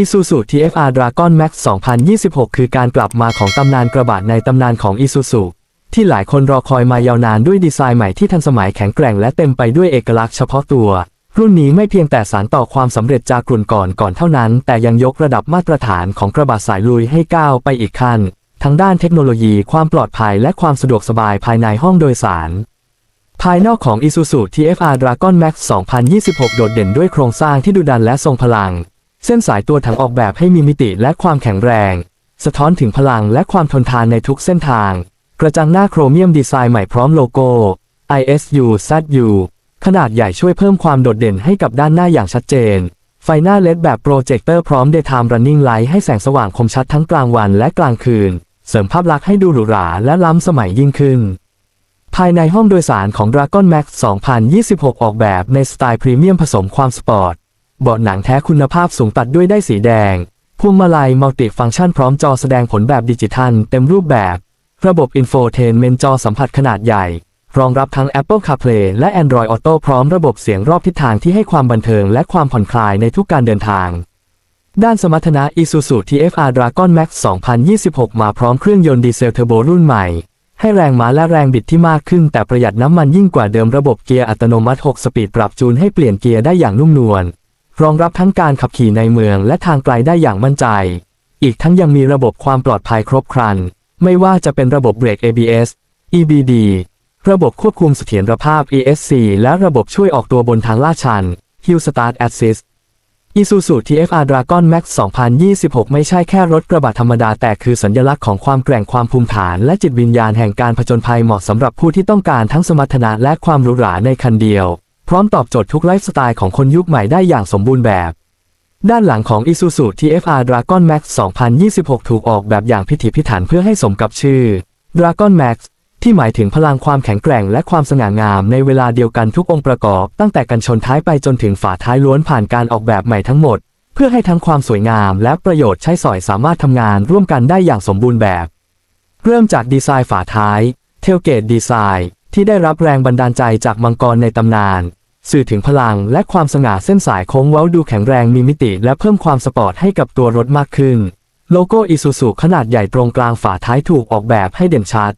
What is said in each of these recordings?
Isuzu TFR Dragon Max 2026 คือการกลับมาของตำนานกระบะในตำนานของ Isuzu ที่หลายคนรอคอยมายาวนานด้วยดีไซน์ใหม่ที่ทันสมัยแข็งแกร่งและเต็มไปด้วยเอกลักษณ์เฉพาะตัว รุ่นนี้ไม่เพียงแต่สานต่อความสำเร็จจากรุ่นก่อนก่อนเท่านั้น แต่ยังยกระดับมาตรฐานของกระบะสายลุยให้ก้าวไปอีกขั้น ทั้งด้านเทคโนโลยีความปลอดภัยและความสะดวกสบายภายในห้องโดยสารภายนอกของ Isuzu TFR Dragon Max 2026 โดดเด่นด้วยโครงสร้างที่ดุดันและทรงพลัง เส้นสายตัวถังออกแบบให้มีมิติและความแข็งแรง สะท้อนถึงพลังและความทนทานในทุกเส้นทาง กระจังหน้าโครเมียมดีไซน์ใหม่พร้อมโลโก้ ISU ZU ขนาดใหญ่ช่วยเพิ่มความโดดเด่นให้กับด้านหน้าอย่างชัดเจน ไฟหน้าเลดแบบโปรเจคเตอร์พร้อม Daytime Running Light ให้แสงสว่างคมชัดทั้งกลางวันและกลางคืน เสริมภาพลักษณ์ให้ดูหรูหราและล้ำสมัยยิ่งขึ้น ภายในห้องโดยสารของ Dragon Max 2026 ออกแบบในสไตล์พรีเมียมผสมความสปอร์ต เบาะหนังแท้คุณภาพสูงตัดด้วยได้สีแดง พวงมาลัยมัลติฟังก์ชันพร้อมจอแสดงผลแบบดิจิทัลเต็มรูปแบบ ระบบอินโฟเทนเมนจอสัมผัสขนาดใหญ่ รองรับทั้ง Apple CarPlay และ Android Auto พร้อมระบบเสียงรอบทิศทางที่ให้ความบันเทิงและความผ่อนคลายในทุกการเดินทาง ด้านสมรรถนะ Isuzu TFR Dragon Max 2026 มาพร้อมเครื่องยนต์ดีเซลเทอร์โบรุ่นใหม่ให้แรงม้าและแรงบิดที่มากขึ้นแต่ประหยัดน้ำมันยิ่งกว่าเดิมระบบเกียร์อัตโนมัติ 6 สปีดปรับจูนให้เปลี่ยนเกียร์ได้อย่างนุ่มนวล รองรับทั้งการขับขี่ในเมืองและทางไกลได้อย่างมั่นใจ อีกทั้งยังมีระบบความปลอดภัยครบครัน ไม่ว่าจะเป็นระบบเบรก ABS EBD ระบบควบคุมเสถียรภาพ ESC และระบบช่วยออกตัวบนทางลาดชัน Hill Start Assist Isuzu TFR Dragon Max 2026 ไม่ใช่แค่รถกระบะธรรมดาแต่คือสัญลักษณ์ของความแกร่งความภูมิฐาน และจิตวิญญาณแห่งการผจญภัยเหมาะสำหรับผู้ที่ต้องการทั้งสมรรถนะและความหรูหราในคันเดียว ร้อมตอบโจทย์ทุกไลฟ์สไตล์ของคนยุคใหม่ได้อย่างสมบูรณ์แบบ ด้านหลังของ Isuzu TFR Dragon Max 2026 ถูกออกแบบอย่างพิถีพิถันเพื่อให้สมกับชื่อ Dragon Max ที่หมายถึงพลังความแข็งแกร่งและความสง่างามในเวลาเดียวกันทุกองค์ประกอบ ตั้งแต่กันชนท้ายไปจนถึงฝาท้ายล้วนผ่านการออกแบบใหม่ทั้งหมด เพื่อให้ทั้งความสวยงามและประโยชน์ใช้สอยสามารถทำงานร่วมกันได้อย่างสมบูรณ์แบบ เริ่มจากดีไซน์ฝาท้ายเทลเกตดีไซน์ที่ได้รับแรงบันดาลใจจากมังกรในตำนาน สื่อถึงพลังและความสง่าเส้นสายโค้งเว้าดูแข็งแรงมีมิติและเพิ่มความสปอร์ตให้กับตัวรถมากขึ้น โลโก้อิซูซุขนาดใหญ่ตรงกลางฝาท้ายถูกออกแบบให้เด่นชัด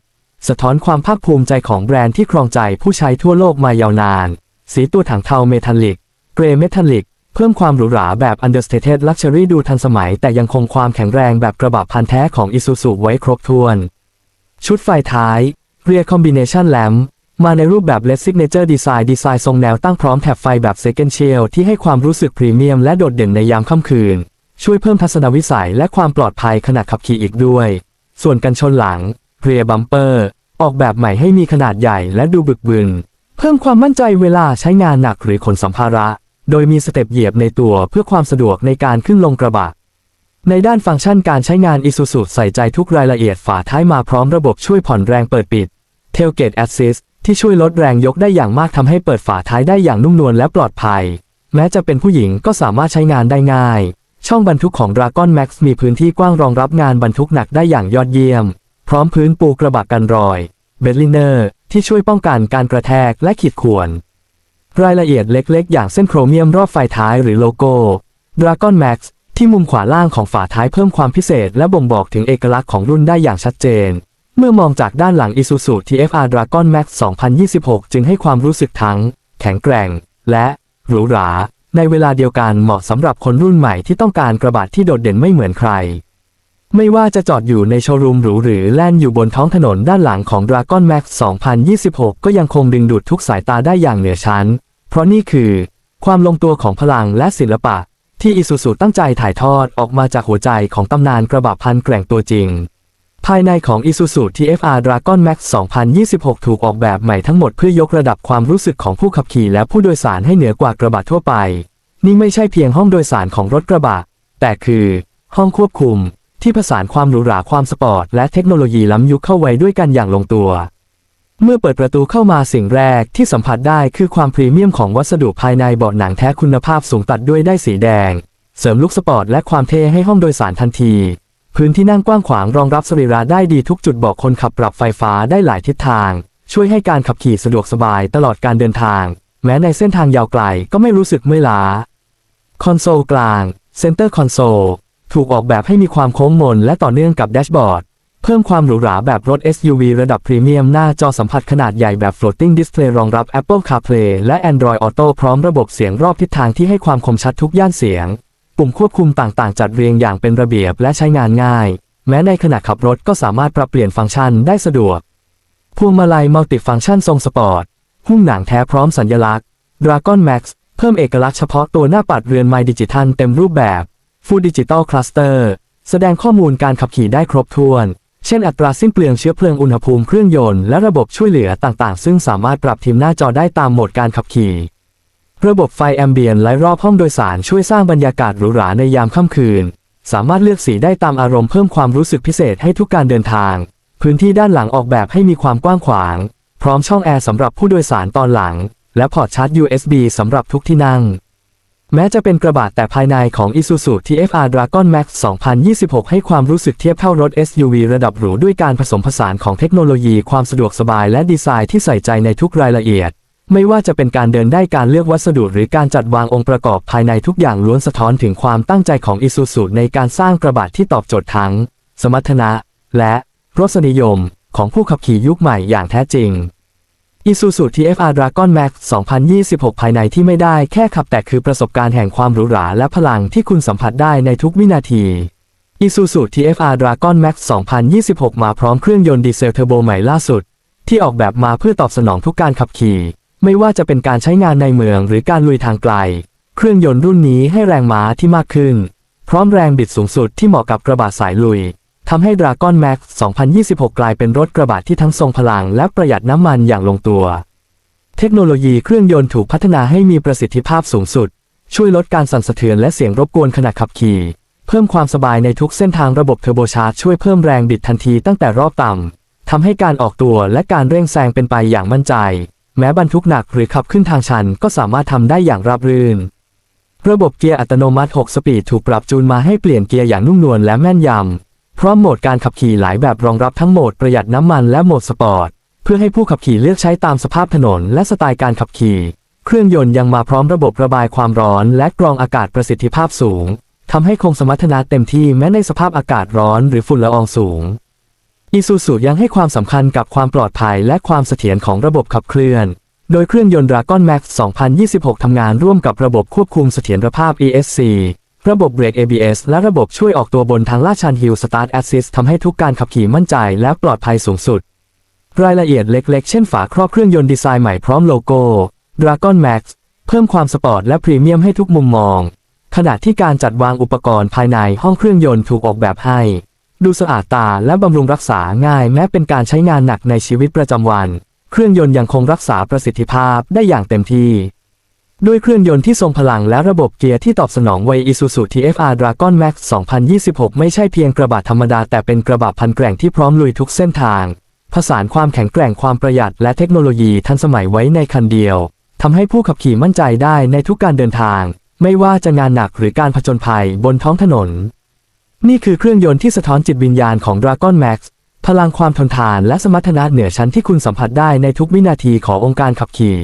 สะท้อนความภาคภูมิใจของแบรนด์ที่ครองใจผู้ใช้ทั่วโลกมายาวนาน สีตัวถังเทาเมทัลลิก เกรย์เมทัลลิก เพิ่มความหรูหราแบบ Understated Luxury ดูทันสมัย แต่ยังคงความแข็งแรงแบบกระบะพันแท้ของ Isuzu ไว้ครบถ้วน ชุดไฟท้าย Rear Combination Lamp ม มาในรูปแบบ LED Signature Design ดีไซน์ทรงแนวตั้งพร้อมแถบไฟแบบ Second Shell ที่ให้ความรู้สึกพรีเมียมและโดดเด่นในยามค่ำคืน ช่วยเพิ่มทัศนวิสัยและความปลอดภัยขณะขับขี่อีกด้วย ส่วนกันชนหลัง Rear Bumper ออกแบบใหม่ให้มีขนาดใหญ่และดูบึกบึน เพิ่มความมั่นใจเวลาใช้งานหนักหรือขนสัมภาระ โดยมีสเต็ปเหยียบในตัวเพื่อความสะดวกในการขึ้นลงกระบะในด้านฟังก์ชันการใช้งาน Isuzu ใส่ใจทุกรายละเอียดฝาท้ายมาพร้อมระบบช่วยผ่อนแรงเปิดปิด Tailgate Assist ที่ช่วยลดแรงยกได้อย่างมากทำให้เปิดฝาท้ายได้อย่างนุ่มนวลและปลอดภัย แม้จะเป็นผู้หญิงก็สามารถใช้งานได้ง่าย ช่องบรรทุกของ Dragon Max มีพื้นที่กว้างรองรับงานบรรทุกหนักได้อย่างยอดเยี่ยม พร้อมพื้นปูกระบะกันรอยเบลลิเนอร์ที่ช่วยป้องกันการกระแทกและขีดข่วนรายละเอียดเล็กๆ อย่างเส้นโครเมียมรอบไฟท้ายหรือโลโก้ Dragon Max ที่มุมขวาล่างของฝาท้ายเพิ่มความพิเศษและบ่งบอกถึงเอกลักษณ์ของรุ่นได้อย่างชัดเจน เมื่อมองจากด้านหลัง Isuzu TFR Dragon Max 2026 จึงให้ความรู้สึกทั้ง แข็งแกร่ง และหรูหรา ในเวลาเดียวกันเหมาะสำหรับคนรุ่นใหม่ที่ต้องการกระบะที่โดดเด่นไม่เหมือนใคร ไม่ว่าจะจอดอยู่ในโชว์รูมหรูหรือแล่นอยู่บนท้องถนนด้านหลังของ Dragon Max 2026 ก็ยังคงดึงดูดทุกสายตาได้อย่างเหนือชั้น เพราะนี่คือ ความลงตัวของพลังและศิลปะ ที่อิซูซูตั้งใจถ่ายทอดออกมาจากหัวใจของตำนานกระบะพันแกร่งตัวจริง ภายในของ Isuzu TFR Dragon Max 2026 ถูกออกแบบใหม่ทั้งหมดเพื่อยกระดับความรู้สึกของผู้ขับขี่และผู้โดยสารให้เหนือกว่ากระบะทั่วไป นี่ไม่ใช่เพียงห้องโดยสารของรถกระบะ แต่คือ ห้องควบคุม ที่ผสานความหรูหราความสปอร์ต และเทคโนโลยีล้ำยุคเข้าไว้ด้วยกันอย่างลงตัว เมื่อเปิดประตูเข้ามาสิ่งแรกที่สัมผัสได้คือความพรีเมียมของวัสดุภายในเบาะหนังแท้คุณภาพสูงตัดด้วยได้สีแดง เสริมลุคสปอร์ตและความเท่ให้ห้องโดยสารทันที พื้นที่นั่งกว้างขวางรองรับสรีระได้ดีทุกจุดบอกคนขับปรับไฟฟ้าได้หลายทิศทาง ช่วยให้การขับขี่สะดวกสบายตลอดการเดินทาง แม้ในเส้นทางยาวไกลก็ไม่รู้สึกเมื่อยล้า คอนโซลกลาง Center Console ถูกออกแบบให้มีความโค้งมนและต่อเนื่องกับแดชบอร์ดเพิ่มความหรูหราแบบรถ SUV ระดับพรีเมียมหน้าจอสัมผัสขนาดใหญ่แบบ Floating Display รองรับ Apple CarPlay และ Android Auto พร้อมระบบเสียงรอบทิศทางที่ให้ความคมชัดทุกย่านเสียง ปุ่มควบคุมต่างๆ จัดเรียงอย่างเป็นระเบียบและใช้งานง่าย แม้ในขณะขับรถก็สามารถปรับเปลี่ยนฟังก์ชันได้สะดวก พวงมาลัยมัลติฟังก์ชันทรงสปอร์ต หุ้มหนังแท้พร้อมสัญลักษณ์ Dragon Max เพิ่มเอกลักษณ์เฉพาะตัวหน้าปัดเรือนไมดิจิทัลเต็มรูปแบบ Full Digital Cluster แสดงข้อมูลการขับขี่ได้ครบถ้วน เช่นอัตราสิ้นเปลืองเชื้อเพลิงอุณหภูมิเครื่องยนต์และระบบช่วยเหลือต่างๆ ซึ่งสามารถปรับทิมหน้าจอได้ตามโหมดการขับขี่ ระบบไฟแอมเบียนไล่รอบห้องโดยสารช่วยสร้างบรรยากาศหรูหราในยามค่ำคืน สามารถเลือกสีได้ตามอารมณ์เพิ่มความรู้สึกพิเศษให้ทุกการเดินทาง พื้นที่ด้านหลังออกแบบให้มีความกว้างขวาง พร้อมช่องแอร์สำหรับผู้โดยสารตอนหลัง และพอร์ตชาร์จ USB สำหรับทุกที่นั่ง แม้จะเป็นกระบะแต่ภายในของ Isuzu TFR Dragon Max 2026 ให้ความรู้สึกเทียบเท่ารถ SUV ระดับหรูด้วยการผสมผสานของเทคโนโลยีความสะดวกสบายและดีไซน์ที่ใส่ใจในทุกรายละเอียด ไม่ว่าจะเป็นการเดินได้การเลือกวัสดุหรือการจัดวางองค์ประกอบภายในทุกอย่างล้วนสะท้อนถึงความตั้งใจของ Isuzu ในการสร้างกระบะที่ตอบโจทย์ทั้ง สมรรถนะ และรสนิยม ของผู้ขับขี่ยุคใหม่อย่างแท้จริง Isuzu TFR Dragon Max 2026 ภายในที่ไม่ได้แค่ขับแต่คือประสบการณ์แห่งความหรูหราและพลังที่คุณสัมผัสได้ในทุกวินาที Isuzu TFR Dragon Max 2026 มาพร้อมเครื่องยนต์ดีเซลเทอร์โบใหม่ล่าสุด ที่ออกแบบมาเพื่อตอบสนองทุกการขับขี่ ไม่ว่าจะเป็นการใช้งานในเมืองหรือการลุยทางไกล เครื่องยนต์รุ่นนี้ให้แรงม้าที่มากขึ้น พร้อมแรงบิดสูงสุดที่เหมาะกับกระบะสายลุยทำให้ Dragon Max 2026 กลายเป็นรถกระบะที่ทั้งทรงพลังและประหยัดน้ำมันอย่างลงตัว เทคโนโลยีเครื่องยนต์ถูกพัฒนาให้มีประสิทธิภาพสูงสุด ช่วยลดการสั่นสะเทือนและเสียงรบกวนขณะขับขี่ เพิ่มความสบายในทุกเส้นทางระบบเทอร์โบชาร์จช่วยเพิ่มแรงบิดทันทีตั้งแต่รอบต่ำทำให้การออกตัวและการเร่งแซงเป็นไปอย่างมั่นใจ แม้บรรทุกหนักหรือขับขึ้นทางชันก็สามารถทำได้อย่างราบรื่น ระบบเกียร์อัตโนมัติ 6 สปีดถูกปรับจูนมาให้เปลี่ยนเกียร์อย่างนุ่มนวลและแม่นยำ พร้อมโหมดการขับขี่หลายแบบรองรับทั้งโหมดประหยัดน้ำมันและโหมดสปอร์ต เพื่อให้ผู้ขับขี่เลือกใช้ตามสภาพถนนและสไตล์การขับขี่ เครื่องยนต์ยังมาพร้อมระบบระบายความร้อน และกรองอากาศประสิทธิภาพสูงทำให้คงสมรรถนะเต็มที่แม้ในสภาพอากาศร้อนหรือฝุ่นละอองสูง อีซูซูยังให้ความสำคัญกับความปลอดภัยและความเสถียรของระบบขับเคลื่อน โดยเครื่องยนต์ Dragon Max 2026 ทำงานร่วมกับระบบควบคุมเสถียรภาพ ESC ระบบเบรก ABS และระบบช่วยออกตัวบนทางลาดชัน Hill Start Assist ทำให้ทุกการขับขี่มั่นใจและปลอดภัยสูงสุด รายละเอียดเล็กๆ เช่นฝาครอบเครื่องยนต์ดีไซน์ใหม่พร้อมโลโก้ Dragon Max เพิ่มความสปอร์ตและพรีเมียมให้ทุกมุมมอง ขณะที่การจัดวางอุปกรณ์ภายในห้องเครื่องยนต์ถูกออกแบบให้ ดูสะอาดตาและบำรุงรักษาง่ายแม้เป็นการใช้งานหนักในชีวิตประจำวัน เครื่องยนต์ยังคงรักษาประสิทธิภาพได้อย่างเต็มที่ ด้วยเครื่องยนต์ที่ทรงพลังและระบบเกียร์ที่ตอบสนองไว Isuzu TFR Dragon Max 2026 ไม่ใช่เพียงกระบะธรรมดาแต่เป็นกระบะพันแกร่งที่พร้อมลุยทุกเส้นทาง ผสานความแข็งแกร่งความประหยัดและเทคโนโลยีทันสมัยไว้ในคันเดียวทำให้ผู้ขับขี่มั่นใจได้ในทุกการเดินทาง ไม่ว่าจะงานหนักหรือการผจญภัยบนท้องถนน นี่คือเครื่องยนต์ที่สะท้อนจิตวิญญาณของ Dragon Max พลังความทนทานและสมรรถนะเหนือชั้นที่คุณสัมผัสได้ในทุกวินาทีขององค์การขับขี่